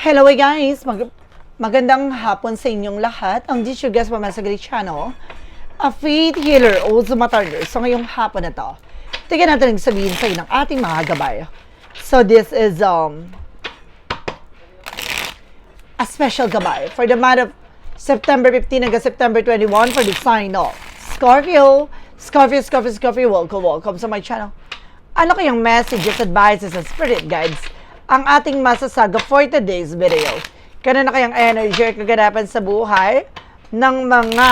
Hello guys! Mag- magandang hapon sa inyong lahat. Ang this your guest from Masagali Channel, a faith healer o Zumatarder. So ngayong hapon na to, tignan natin ang sabihin sa ng ating mga gabay. So this is um a special gabay for the month of September 15 hanggang September 21 for the sign of Scorpio. Scorpio, Scorpio, Scorpio, welcome, welcome sa my channel. Ano kayang messages, advices, and spirit guides ang ating masasaga for today's video? Kano na kayang energy or kaganapan sa buhay ng mga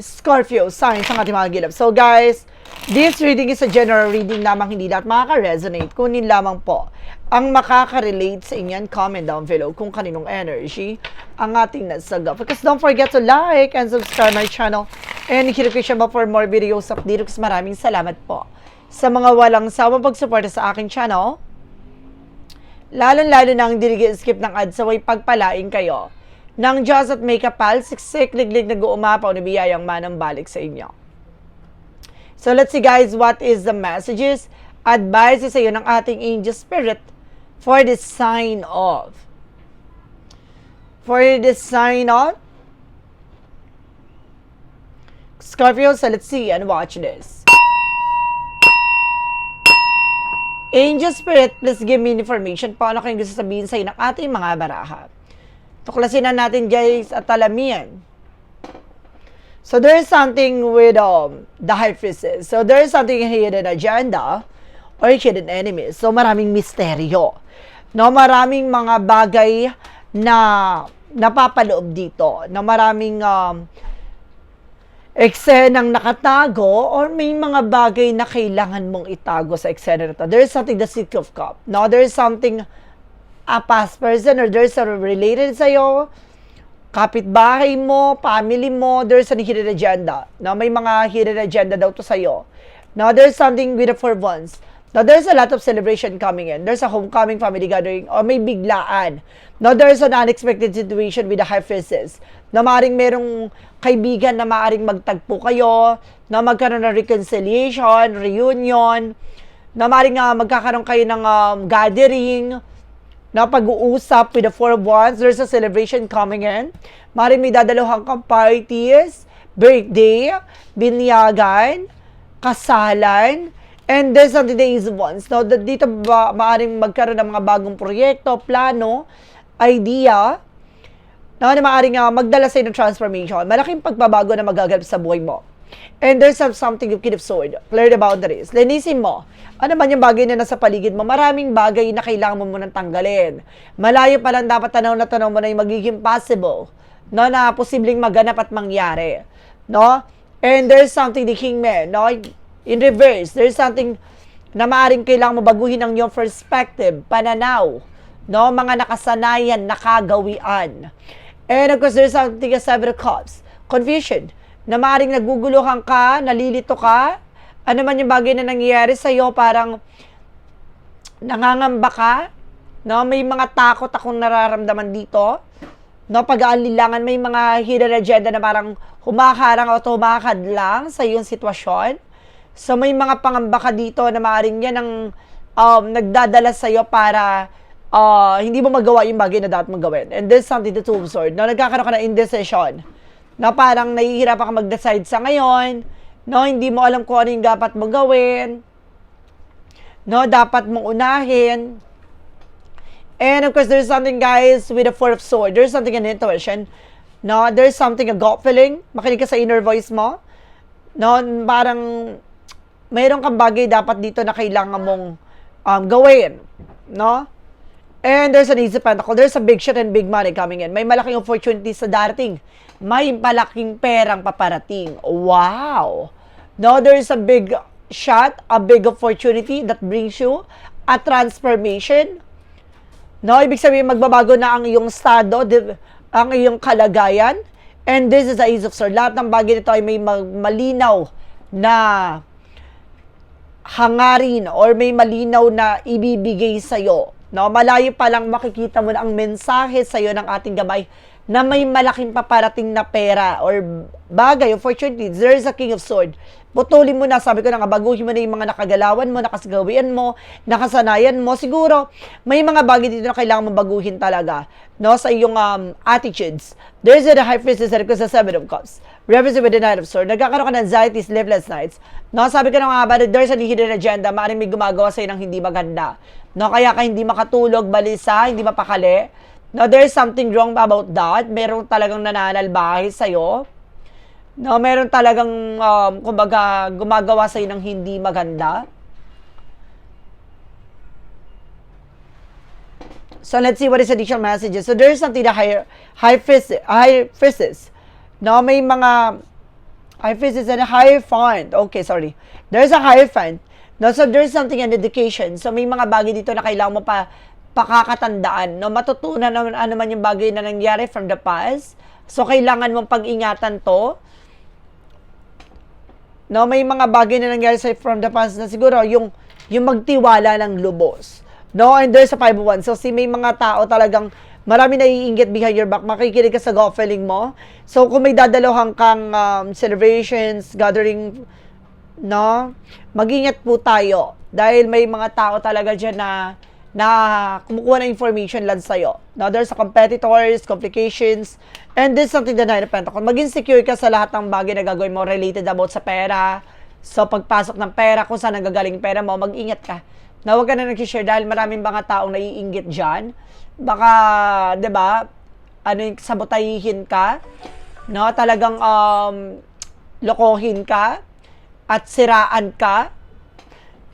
Scorpio signs ang ating mga gilap. So guys, this reading is a general reading lamang hindi lahat makaka-resonate. Kunin lamang po ang makaka-relate sa inyan. Comment down below kung kaninong energy ang ating nasaga. Because don't forget to like and subscribe my channel and hit notification bell for more videos update. Kasi maraming salamat po sa mga walang sawang pagsuporta sa aking channel. Lalo-lalo nang hindi skip ng ads sa way pagpalaing kayo ng Diyos at may kapal, siksik, liglig, nag-uumapaw na biyayang manang balik sa inyo. So let's see guys, what is the messages, advices sa iyo ng ating angel spirit for the sign of. For the sign of Scorpio, so let's see and watch this. Angel Spirit, please give me information paano kayong gusto sabihin sa ng ating mga baraha. Tuklasin na natin guys at alamian. So there is something with um, the high priestess. So there is something hidden agenda or hidden enemies. So maraming misteryo. No, maraming mga bagay na napapaloob dito. Na maraming um, eksenang nakatago or may mga bagay na kailangan mong itago sa eksena na to. There is something the Six of Cup. No, there is something a past person or there's a related sa'yo, kapitbahay mo, family mo, there's a hidden agenda. No, may mga hidden agenda daw to sa'yo. Now, there's something with the four ones. Now, there's a lot of celebration coming in. There's a homecoming family gathering or may biglaan. Now, there's an unexpected situation with the high priestess. Na maaaring merong kaibigan na maaaring magtagpo kayo, na magkaroon ng reconciliation, reunion, na maaaring uh, magkakaroon kayo ng um, gathering, na pag-uusap with the four of wands. There's a celebration coming in. Maaaring may dadaluhan kang parties, birthday, binyagan, kasalan, And there's something that is once. That dito ba, maaaring magkaroon ng mga bagong proyekto, plano, idea, na, na maaaring uh, magdala sa'yo ng transformation. Malaking pagbabago na magagalap sa buhay mo. And there's something you keep sword. Clear the boundaries. Linisin mo. Ano man yung bagay na nasa paligid mo, maraming bagay na kailangan mo munang tanggalin. Malayo pa lang dapat tanaw na tanaw mo na yung magiging possible. No, na posibleng maganap at mangyari. No? And there's something the kingman, no? In reverse, there's something na maaaring kailangan mo baguhin ang iyong perspective, pananaw, no? Mga nakasanayan, nakagawian. And of course, there's something as seven of cups, confusion, na maaaring naguguluhan ka, nalilito ka, ano man yung bagay na nangyayari sa iyo, parang nangangamba ka, no? May mga takot akong nararamdaman dito, no? Pag-aalilangan, may mga hidden agenda na parang humaharang o humakadlang sa iyong sitwasyon. So may mga pangamba ka dito na maaaring yan ang um, nagdadala sa iyo para uh, hindi mo magawa yung bagay na dapat mong gawin. And this is something of swords. No, nagkakaroon ka ng indecision. Na parang nahihirapan ka mag-decide sa ngayon. No, hindi mo alam kung ano yung dapat mong gawin. No, dapat mong unahin. And of course, there's something, guys, with the Four of Swords. There's something in intuition. No, there's something, a gut feeling. Makinig ka sa inner voice mo. No, parang mayroon kang bagay dapat dito na kailangan mong um, gawin. No? And there's an easy pentacle. There's a big shot and big money coming in. May malaking opportunity sa darating. May malaking perang paparating. Wow! No, there's a big shot, a big opportunity that brings you a transformation. No, ibig sabihin magbabago na ang iyong estado, ang iyong kalagayan. And this is the Ace of Swords. Lahat ng bagay nito ay may malinaw na hangarin or may malinaw na ibibigay sa iyo. No, malayo pa lang makikita mo na ang mensahe sa iyo ng ating gabay na may malaking paparating na pera or bagay, opportunities. There is a King of Sword. Putulin mo na, sabi ko na nga, baguhin mo na yung mga nakagalawan mo, nakasagawian mo, nakasanayan mo. Siguro, may mga bagay dito na kailangan mo baguhin talaga, no, sa iyong um, attitudes. There's a high priestess that sa Seven of Cups. Represent with the Knight of Swords. Nagkakaroon ka ng anxiety, sleepless nights. No, sabi ko na nga ba, there's a hidden agenda, maaaring may gumagawa sa'yo ng hindi maganda. No, kaya ka hindi makatulog, balisa, hindi mapakali. No, there's something wrong about that. Meron talagang nananalbahe sa'yo. No, meron talagang, um, kumbaga, gumagawa sa'yo ng hindi maganda. So let's see what is additional messages. So there's something that high, high priestess, high priestess. No, may mga high priestess and high fund. Okay, sorry. There's a high fund. No, so there's something in education. So may mga bagay dito na kailangan mo pa pakakatandaan. No, matutunan naman ano man yung bagay na nangyari from the past. So kailangan mong pag-ingatan to. No, may mga bagay na nangyari sa from the past na siguro yung yung magtiwala ng lubos. No, and there's a 501. So, si may mga tao talagang marami naiinggit behind your back. Makikinig ka sa gut feeling mo. So, kung may dadalohan kang um, celebrations, gathering, no, mag-ingat po tayo. Dahil may mga tao talaga dyan na na kumukuha ng information lang sa'yo. Now, there's a competitors, complications, and this is something that Nine of Pentacles. Maging secure ka sa lahat ng bagay na gagawin mo related about sa pera. So, pagpasok ng pera, kung saan nagagaling pera mo, mag-ingat ka na huwag ka na nag-share dahil maraming mga taong naiinggit dyan. Baka, di ba, ano yung sabotahihin ka, no? Talagang um, lokohin ka at siraan ka.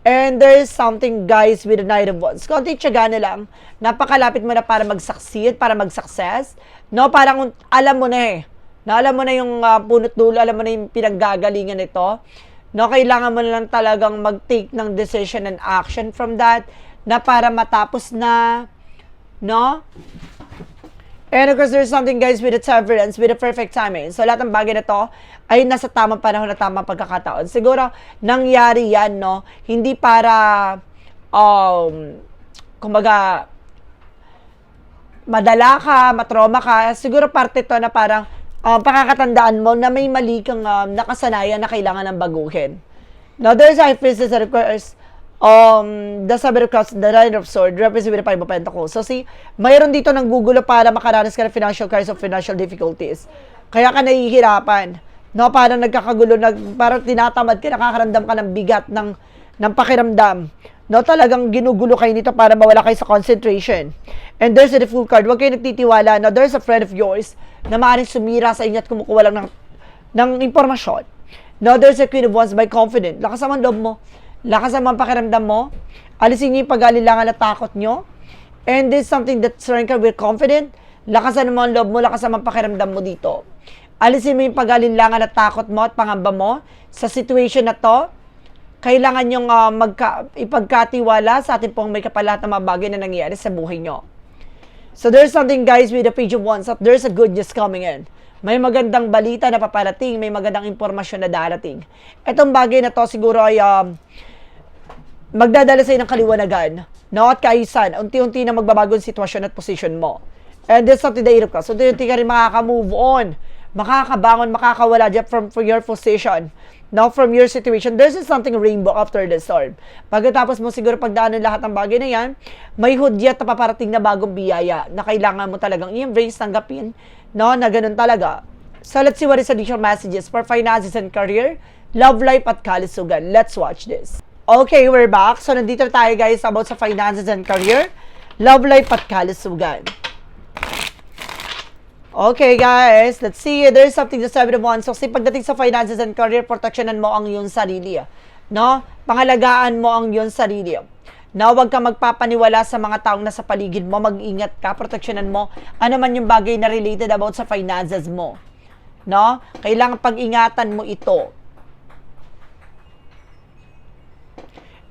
And there is something, guys, with the Knight of Wands. Konti tiyaga na lang. Napakalapit mo na para mag-succeed, para mag-success. No, parang alam mo na eh. Na alam mo na yung uh, punot dulo, alam mo na yung pinaggagalingan nito. No, kailangan mo na lang talagang mag-take ng decision and action from that na para matapos na, no? And of course, there's something guys with the severance, with the perfect timing. So, lahat ng bagay na to ay nasa tamang panahon na tamang pagkakataon. Siguro, nangyari yan, no? Hindi para, um, kumbaga, madala ka, matroma ka. Siguro parte to na parang, um, pakakatandaan mo na may mali kang um, nakasanayan na kailangan ng baguhin. Now, there's a priestess that requires um, the Seven of Cups, the Nine of Swords, represent with the Five of Pentacles. So, see, mayroon dito ng gugulo para makaranas ka ng financial crisis of financial difficulties. Kaya ka nahihirapan. No, parang nagkakagulo, nag, parang tinatamad ka, nakakaramdam ka ng bigat ng, ng pakiramdam. No, talagang ginugulo kayo nito para mawala kayo sa concentration. And there's a full card. Huwag kayo nagtitiwala na there's a friend of yours na maaaring sumira sa inyo at kumukuha lang ng, ng impormasyon. No, there's a Queen of Wands by confident. Lakas naman loob mo. Lakas naman pakiramdam mo. Alisin niyo yung pag-alilangan at takot nyo. And this is something that ka with confident. Lakas naman loob mo, lakas naman pakiramdam mo dito. Alisin mo yung pag-alinlangan at takot mo at pangamba mo sa situation na to. Kailangan yung uh, magka, ipagkatiwala sa ating pong may kapalat na mga bagay na nangyayari sa buhay nyo. So there's something guys with the of wands up. There's a good news coming in. May magandang balita na paparating, may magandang impormasyon na darating. Itong bagay na to siguro ay um, magdadala sa ng kaliwanagan, no? At kaayusan, unti-unti na magbabago ang sitwasyon at position mo. And this something that hirap ka. So, unti-unti ka rin makaka-move on, makakabangon, makakawala from, from your position. Now, from your situation, there's something rainbow after the storm. Pagkatapos mo siguro pagdaanan lahat ng bagay na yan, may hudyat na paparating na bagong biyaya na kailangan mo talagang i-embrace, tanggapin, no, na ganun talaga. So, let's see what is additional messages for finances and career, love life at kalisugan. Let's watch this. Okay, we're back. So, nandito tayo guys about sa finances and career, love life at kalisugan. Okay, guys. Let's see. There's something to seven of wands. So, kasi pagdating sa finances and career, protectionan mo ang iyong sarili. No? Pangalagaan mo ang iyong sarili. Na huwag ka magpapaniwala sa mga taong nasa paligid mo. Mag-ingat ka. Protectionan mo. Ano man yung bagay na related about sa finances mo. No? Kailangan pag-ingatan mo ito.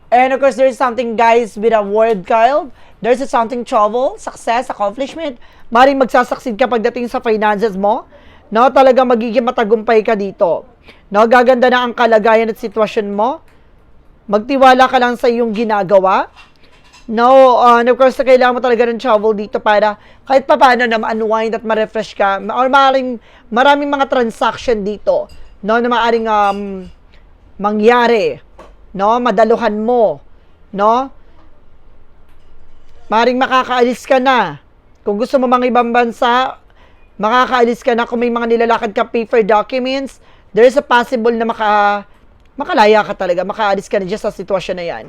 And of course, there's something, guys, with a word card. There's a something trouble, success, accomplishment. Maring magsasucceed ka pagdating sa finances mo. No, talaga magiging matagumpay ka dito. No, gaganda na ang kalagayan at sitwasyon mo. Magtiwala ka lang sa iyong ginagawa. No, uh, and of course, kailangan mo talaga ng travel dito para kahit pa paano na ma-unwind at ma-refresh ka. Or maraming, maraming mga transaction dito, no, na maaaring um, mangyari, no, madaluhan mo, no, maaaring makakaalis ka na. Kung gusto mo mga ibang bansa, makakaalis ka na kung may mga nilalakad ka paper documents, there is a possible na maka, makalaya ka talaga, makaalis ka na dyan sa sitwasyon na yan.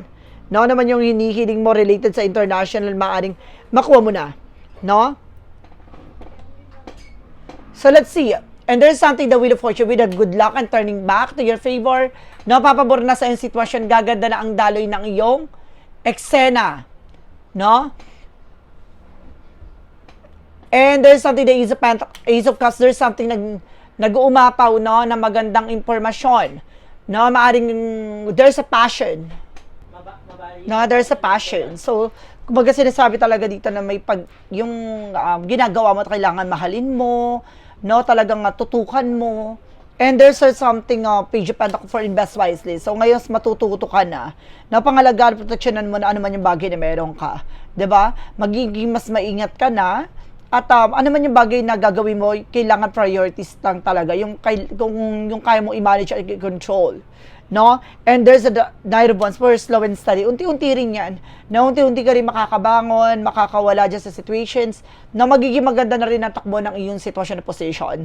No, naman yung hinihiling mo related sa international, maaring makuha mo na. No? So let's see. And there's something the Wheel of Fortune with a good luck and turning back to your favor. No, papabor na sa iyong sitwasyon, gaganda na ang daloy ng iyong eksena. No? And there's something the Ace of, Pent- Ace of Cups, there's something nag, nag-uumapaw, no, na magandang impormasyon. No, maaring, there's a passion. No, there's a passion. So, kumbaga sinasabi talaga dito na may pag, yung um, ginagawa mo at kailangan mahalin mo, no, talagang tutukan mo. And there's something, uh, of Pentacle for invest wisely. So, ngayon, matututo ka na. Na pangalagaan, proteksyonan mo na ano man yung bagay na meron ka. ba Magiging mas maingat ka na. At um, ano man yung bagay na gagawin mo, kailangan priorities lang talaga. Yung, kay, kung yung kaya mo i-manage at i-control. No? And there's a d- Knight of Wands for slow and steady. Unti-unti rin yan. Na unti-unti ka rin makakabangon, makakawala dyan sa situations, na magiging maganda na rin ang takbo ng iyong sitwasyon na position.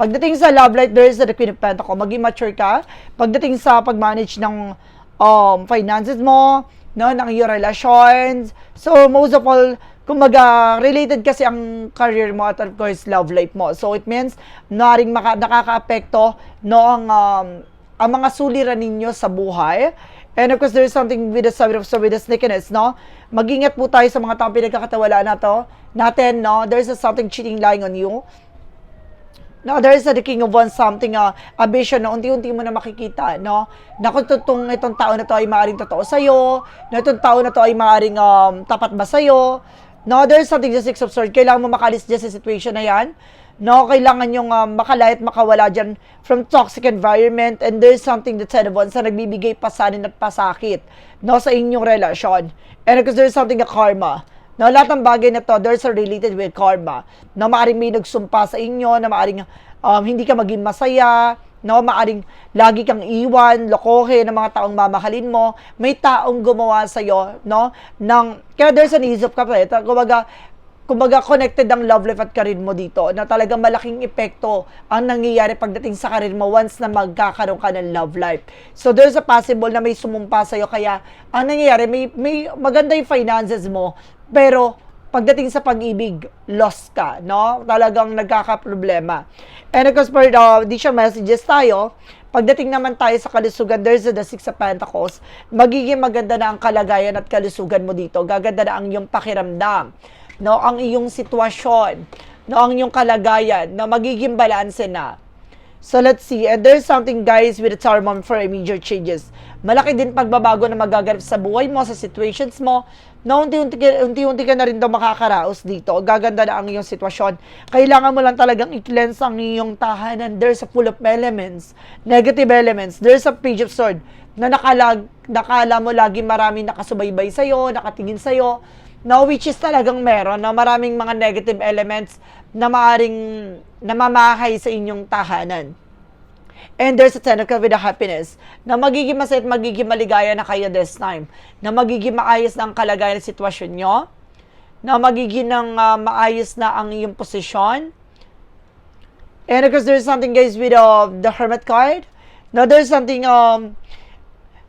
Pagdating sa love life, there is the Queen of Pentacles. Maging mature ka. Pagdating sa pag-manage ng um, finances mo, no, ng iyong relations. So, most of all, kumbaga, related kasi ang career mo at of course, love life mo. So, it means, naring maka, nakaka-apekto no, ang, um, ang mga suliran ninyo sa buhay. And of course, there is something with the seven of swords, with the sneakiness, no? Mag-ingat po tayo sa mga taong pinagkakatawalaan na to. Natin, no? There is something cheating lying on you. No, there is a the King of Wands something, uh, a vision na unti-unti mo na makikita, no? Na kung tutong itong tao na to ay maaaring totoo sa'yo, na itong tao na to ay maaaring um, tapat ba sa'yo, no? There is something the Six of Swords, kailangan mo makalis dyan sa situation na yan, no? Kailangan yung um, makalaya at makawala dyan from toxic environment, and there is something Ten of Wands na nagbibigay pasanin at pasakit, no? Sa inyong relasyon. And because there is something a karma, No, lahat ng bagay na to, there's a related with karma. Na maaring may nagsumpa sa inyo, na maaring um, hindi ka maging masaya, no, maaring lagi kang iwan, lokohe ng mga taong mamahalin mo, may taong gumawa sa iyo, no, ng kaya there's an ease of cup, eh, kumbaga kumbaga connected ang love life at career mo dito na talagang malaking epekto ang nangyayari pagdating sa career mo once na magkakaroon ka ng love life. So there's a possible na may sumumpa sa iyo kaya ang nangyayari may may maganda yung finances mo pero pagdating sa pag-ibig, lost ka, no? Talagang nagkakaproblema. And of course, for the additional messages tayo, pagdating naman tayo sa kalusugan, there's the Six of Pentacles, magiging maganda na ang kalagayan at kalusugan mo dito. Gaganda na ang iyong pakiramdam, no? Ang iyong sitwasyon, no? Ang iyong kalagayan, na magiging balanse na. So let's see. And there's something guys with the Tower for immediate changes. Malaki din pagbabago na magaganap sa buhay mo, sa situations mo, na unti-unti, unti-unti ka na rin daw makakaraos dito. Gaganda na ang iyong sitwasyon. Kailangan mo lang talagang i-cleanse ang iyong tahanan. There's a full of elements, negative elements. There's a page of sword na nakalag, nakala mo lagi marami nakasubaybay sa'yo, nakatingin sa'yo, na which is talagang meron na maraming mga negative elements na maaring namamahay sa inyong tahanan. And there's a cups with a happiness na magiging masaya at magiging maligaya na kayo this time. Na magiging maayos na ang kalagayan ng sitwasyon nyo. Na magiging ng ah, maayos na ang iyong posisyon. And of course, there's something guys with uh, the hermit card. Now, there's something um,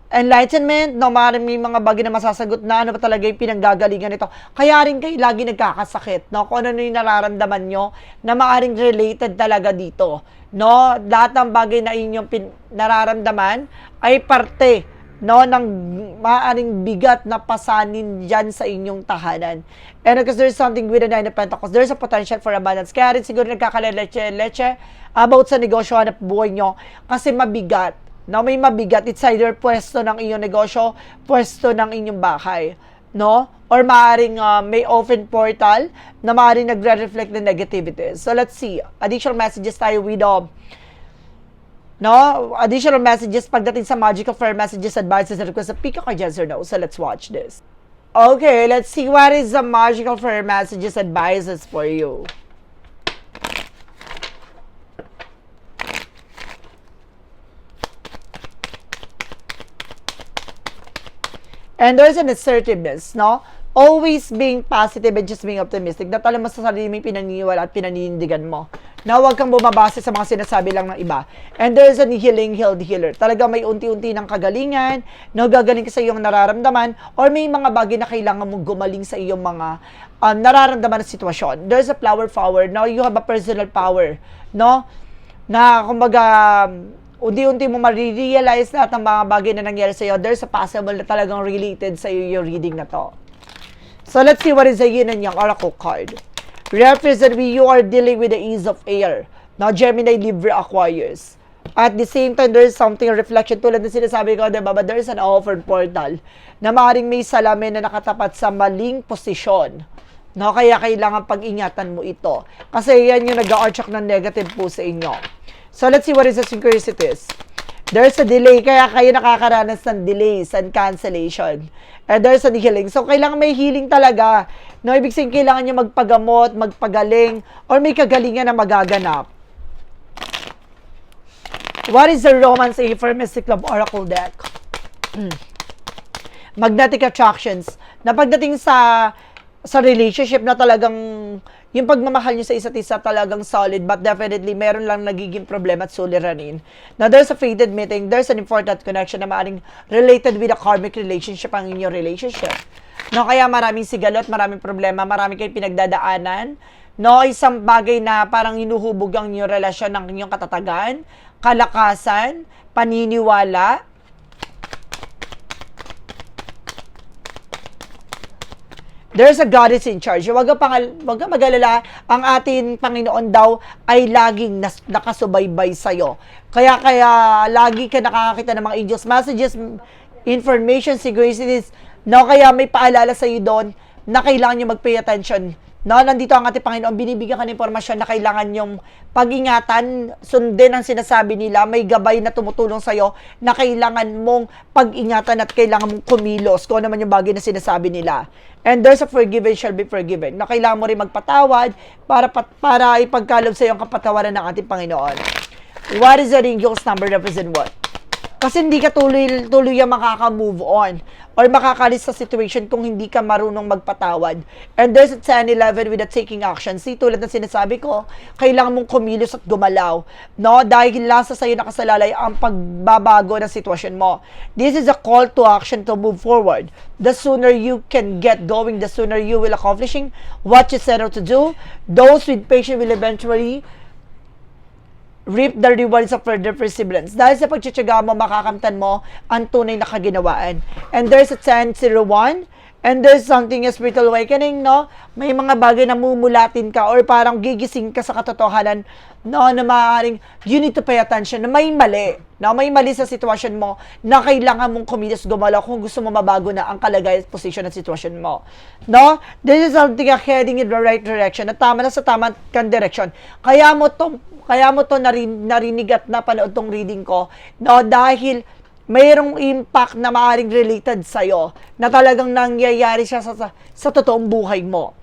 enlightenment, no, may mga bagay na masasagot na ano ba talaga yung pinanggagalingan nito. Kaya rin kayo lagi nagkakasakit, no? Kung ano yung nararamdaman nyo na maaaring related talaga dito, no? Lahat ng bagay na inyong pin- nararamdaman ay parte no ng maaaring bigat na pasanin dyan sa inyong tahanan. And because there's something with the Nine of Pentacles, there's a potential for abundance. Kaya rin siguro nagkakaleleche-leche about sa negosyo hanap buhay nyo kasi mabigat no, may mabigat. It's either pwesto ng inyong negosyo, pwesto ng inyong bahay. No? Or maaaring uh, may open portal na maaaring nagre-reflect ng negativity. So, let's see. Additional messages tayo with um, no? Additional messages pagdating sa Magic of Fair Messages, Advices, and Requests. Pick a card, yes or no. So, let's watch this. Okay, let's see what is the magical for messages advices for you. And there's an assertiveness, no? Always being positive and just being optimistic. Na talagang sa sarili mo pinaniniwala at pinanindigan mo. Na huwag kang bumabase sa mga sinasabi lang ng iba. And there's a healing, healed healer. Talaga may unti-unti ng kagalingan, no, gagaling ka sa iyong nararamdaman, or may mga bagay na kailangan mong gumaling sa iyong mga um, nararamdaman na sitwasyon. There's a flower power. Now, you have a personal power. No? Na, kumbaga, unti-unti mo marirealize lahat ng mga bagay na nangyari sa'yo, there's a possible na talagang related sa iyo yung reading na to. So let's see what is the yin and yang oracle card. Represent we you are dealing with the ease of air. Now, Gemini, Libra, Aquarius. At the same time, there's something, reflection tulad ng sinasabi ko, diba? But there's an offered portal na maaaring may salamin na nakatapat sa maling posisyon. No, kaya kailangan pag-ingatan mo ito. Kasi yan yung nag-archak ng negative po sa inyo. So, let's see what is the synchronicities. There's a delay, kaya kayo nakakaranas ng delays and cancellation. And there's a healing. So, kailangan may healing talaga. No, ibig sabihin, kailangan nyo magpagamot, magpagaling, or may kagalingan na magaganap. What is the romance A for Mystic Love Oracle deck? Magnetic attractions. Na pagdating sa sa relationship na talagang yung pagmamahal nyo sa isa't isa talagang solid but definitely meron lang nagiging problema at suliranin. Now, there's a fated meeting, there's an important connection na maaaring related with a karmic relationship ang inyong relationship. No, kaya maraming sigalot, maraming problema, maraming kayong pinagdadaanan. No, isang bagay na parang inuhubog ang inyong relasyon ng inyong katatagan, kalakasan, paniniwala, There's a goddess in charge. Huwag kang pangal, wag kang mag-alala, ang ating Panginoon daw ay laging nas, nakasubaybay sa'yo. Kaya, kaya lagi ka nakakakita ng mga angels messages, information, synchronicities, no, kaya may paalala sa'yo doon na kailangan nyo mag-pay attention. No, nandito ang ating Panginoon, binibigyan ka ng impormasyon na kailangan yung pag-ingatan, sundin ang sinasabi nila, may gabay na tumutulong sa'yo na kailangan mong pag-ingatan at kailangan mong kumilos kung ano naman yung bagay na sinasabi nila. And there's a forgiven shall be forgiven. Na kailangan mo rin magpatawad para, para ipagkalob sa iyo ang kapatawaran ng ating Panginoon. What is the angel's number represent what? Kasi hindi ka tuloy, tuloy yung makaka-move on or makakalis sa situation kung hindi ka marunong magpatawad. And there's a 10-11 with a taking action. See, tulad ng sinasabi ko, kailangan mong kumilos at gumalaw. No? Dahil nasa sa'yo nakasalalay ang pagbabago ng sitwasyon mo. This is a call to action to move forward. The sooner you can get going, the sooner you will accomplishing what you set out to do. Those with patience will eventually reap the rewards of further perseverance. Dahil sa pagtsatsaga mo, makakamtan mo ang tunay na kaginawaan. And there's a 1001, and there's something a spiritual awakening, no? May mga bagay na mumulatin ka or parang gigising ka sa katotohanan, no, na maaaring you need to pay attention, na may mali, no? May mali sa sitwasyon mo na kailangan mong kumilos gumalaw kung gusto mo mabago na ang kalagayan at posisyon ng sitwasyon mo. No? This is something heading in the right direction, na tama na sa tamang kan direction. Kaya mo tong kaya mo to narin, narinig at napanood tong reading ko, no, dahil mayroong impact na maaaring related sa'yo na talagang nangyayari siya sa, sa, sa totoong buhay mo.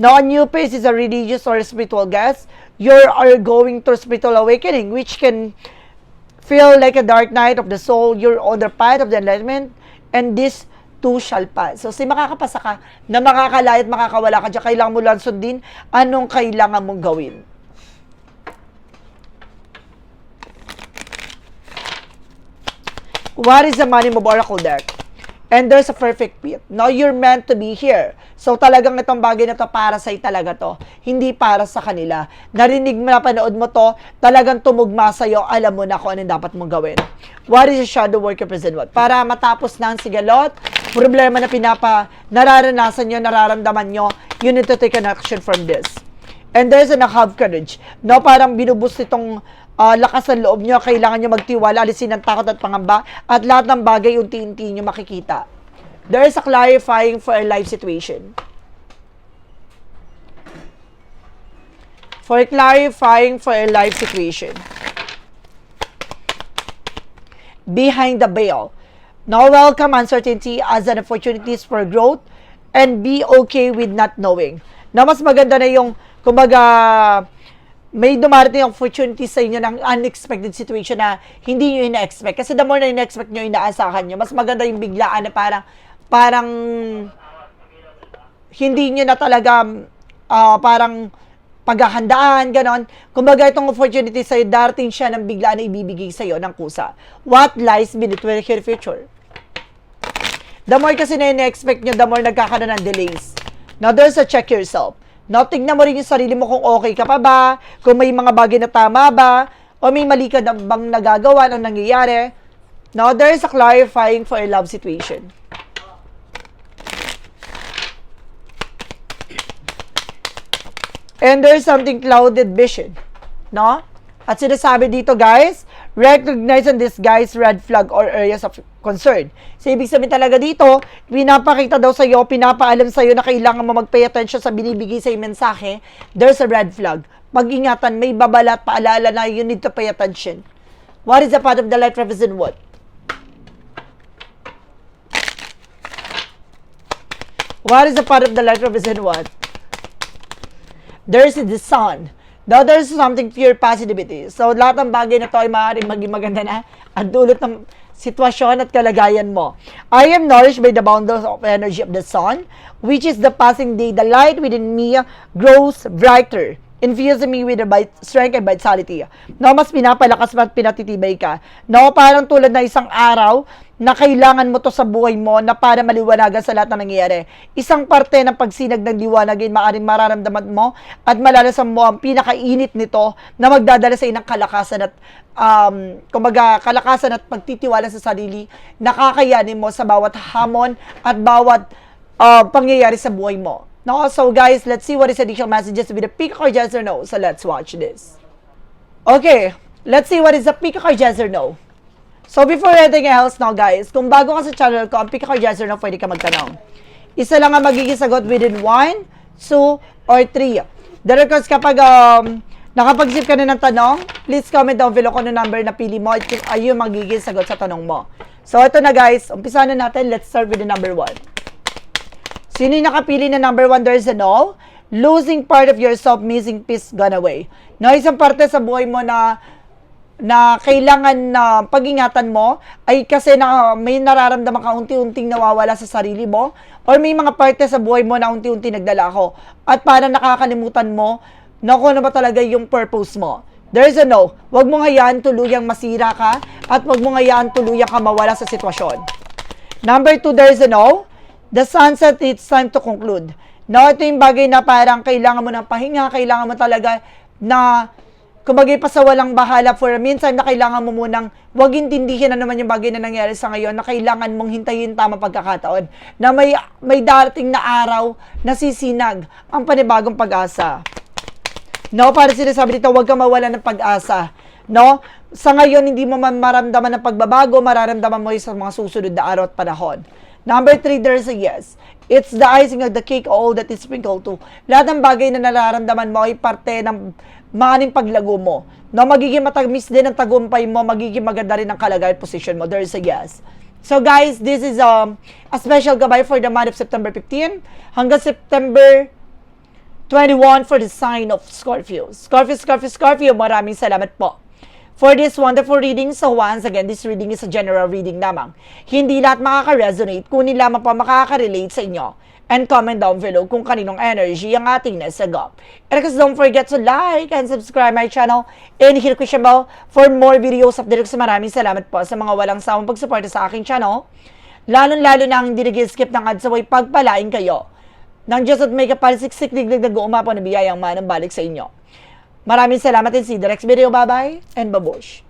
Now, a new phase is a religious or spiritual guest. You are going through spiritual awakening, which can feel like a dark night of the soul. You're on the path of the enlightenment, and this too shall pass. So, si makakapasa ka na makakalaya makakawala ka dyan, kailangan mo lang sundin anong kailangan mong gawin. What is the money move oracle deck? And there's a perfect fit. Now, you're meant to be here. So, talagang itong bagay na to para sa'yo talaga to. Hindi para sa kanila. Narinig mo, napanood mo to, talagang tumugma sa'yo, alam mo na kung ano dapat mong gawin. What is your shadow work represent what? Para matapos na ang sigalot, problema na pinapa, nararanasan nyo, nararamdaman nyo, you need to take an action from this. And there's an have courage. No, parang binubus itong uh, lakas ng loob nyo, kailangan nyo magtiwala, alisin ang takot at pangamba, at lahat ng bagay unti-unti nyo makikita. There is a clarifying for a life situation. For clarifying for a life situation. Behind the veil. Now welcome uncertainty as an opportunities for growth and be okay with not knowing. Na mas maganda na yung, kumbaga, may dumarating opportunity sa inyo ng unexpected situation na hindi nyo ina-expect. Kasi the more na ina-expect nyo, inaasahan nyo, mas maganda yung biglaan na parang, parang, hindi nyo na talaga, ah, parang, paghahandaan, ganon. Kumbaga, itong opportunity sa'yo, darating siya ng biglaan na ibibigay sa'yo ng kusa. What lies beneath your future? The more kasi na ina-expect nyo, the more nagkakaroon ng delays. Now, there's a check yourself. Now, tignan mo rin yung sarili mo kung okay ka pa ba, kung may mga bagay na tama ba, o may mali ka na bang nagagawa, anong nangyayari. Now, there's a clarifying for a love situation. And there's something clouded vision. No? At sinasabi dito, guys, recognize and disguise red flag or areas of concern. So, ibig sabihin talaga dito, pinapakita daw sa'yo, pinapaalam sa'yo na kailangan mo mag-pay attention sa binibigay sa'yo mensahe, there's a red flag. Pag-ingatan, may babala at paalala na you need to pay attention. What is the part of the light represent what? What is the part of the light represent what? there's the sun. Now, there's something pure positivity. So, lahat ng bagay na to ay maaaring maging maganda na at dulot ng sitwasyon at kalagayan mo. I am nourished by the boundless of energy of the sun, which is the passing day. The light within me grows brighter, infusing me with the bite, strength and vitality. No, mas pinapalakas mo at pinatitibay ka. No, parang tulad na isang araw na kailangan mo to sa buhay mo na para maliwanagan sa lahat ng nangyayari. Isang parte ng pagsinag ng liwanag ay maaaring mararamdaman mo at malalasan mo ang pinakainit nito na magdadala sa inang kalakasan at um, kumbaga kalakasan at pagtitiwala sa sarili na kakayanin mo sa bawat hamon at bawat uh, pangyayari sa buhay mo. No? So guys, let's see what is additional messages with the pick or yes or no. So let's watch this. Okay, let's see what is the pick or yes or no. So before anything else now guys, kung bago ka sa channel ko, ang pick or yes or no, pwede ka magtanong. Isa lang ang magiging sagot within 1, 2, or 3. The records kapag um, nakapag-sip ka na ng tanong, please comment down below kung ano number na pili mo at kung ayun magiging sagot sa tanong mo. So ito na guys, umpisa na natin. Let's start with the number 1. Sino yung nakapili na number 1? There's a no. Losing part of yourself, missing piece, gone away. No, isang parte sa buhay mo na na kailangan na pag-ingatan mo ay kasi na may nararamdaman ka unti-unting nawawala sa sarili mo or may mga parte sa buhay mo na unti-unti nagdala ako at para nakakalimutan mo na kung ano ba talaga yung purpose mo. There's a no. Huwag mo hayaan tuluyang masira ka at huwag mo hayaan tuluyang ka mawala sa sitwasyon. Number two, there's a no. The sunset, it's time to conclude. No, ito yung bagay na parang kailangan mo ng pahinga, kailangan mo talaga na kumbaga pa sa walang bahala for a meantime na kailangan mo munang wag intindihin na naman yung bagay na nangyari sa ngayon na kailangan mong hintayin tama pagkakataon na may may darating na araw na sisinag ang panibagong pag-asa. No, para sinasabi dito, huwag kang mawala ng pag-asa. No? Sa ngayon, hindi mo man maramdaman ng pagbabago, mararamdaman mo yung sa mga susunod na araw at panahon. Number three, there's a yes. It's the icing of the cake, all that is sprinkled to. Lahat ng bagay na nararamdaman mo ay parte ng maaning paglago mo. No, magiging matamis din ang tagumpay mo, magiging maganda rin ang kalagayan position mo. There's a yes. So guys, this is um, a special gabay for the month of September 15 hanggang September 21 for the sign of Scorpio. Scorpio, Scorpio, Scorpio, maraming salamat po. For this wonderful reading, so once again, this reading is a general reading lamang. Hindi lahat makaka-resonate, kunin lamang po makaka-relate sa inyo. And comment down below kung kaninong energy ang ating nasagap. And because don't forget to like and subscribe my channel and hit the bell for more videos updated sa maraming salamat po sa mga walang sawang pagsuporta sa aking channel. Lalo-lalo na ang hindi nag-skip ng ads away pagpalain kayo ng Diyos at may kapalisiksik digdig nag-uumapo na biyayang manang balik sa inyo. Maraming salamat you the next video. Bye-bye and babush.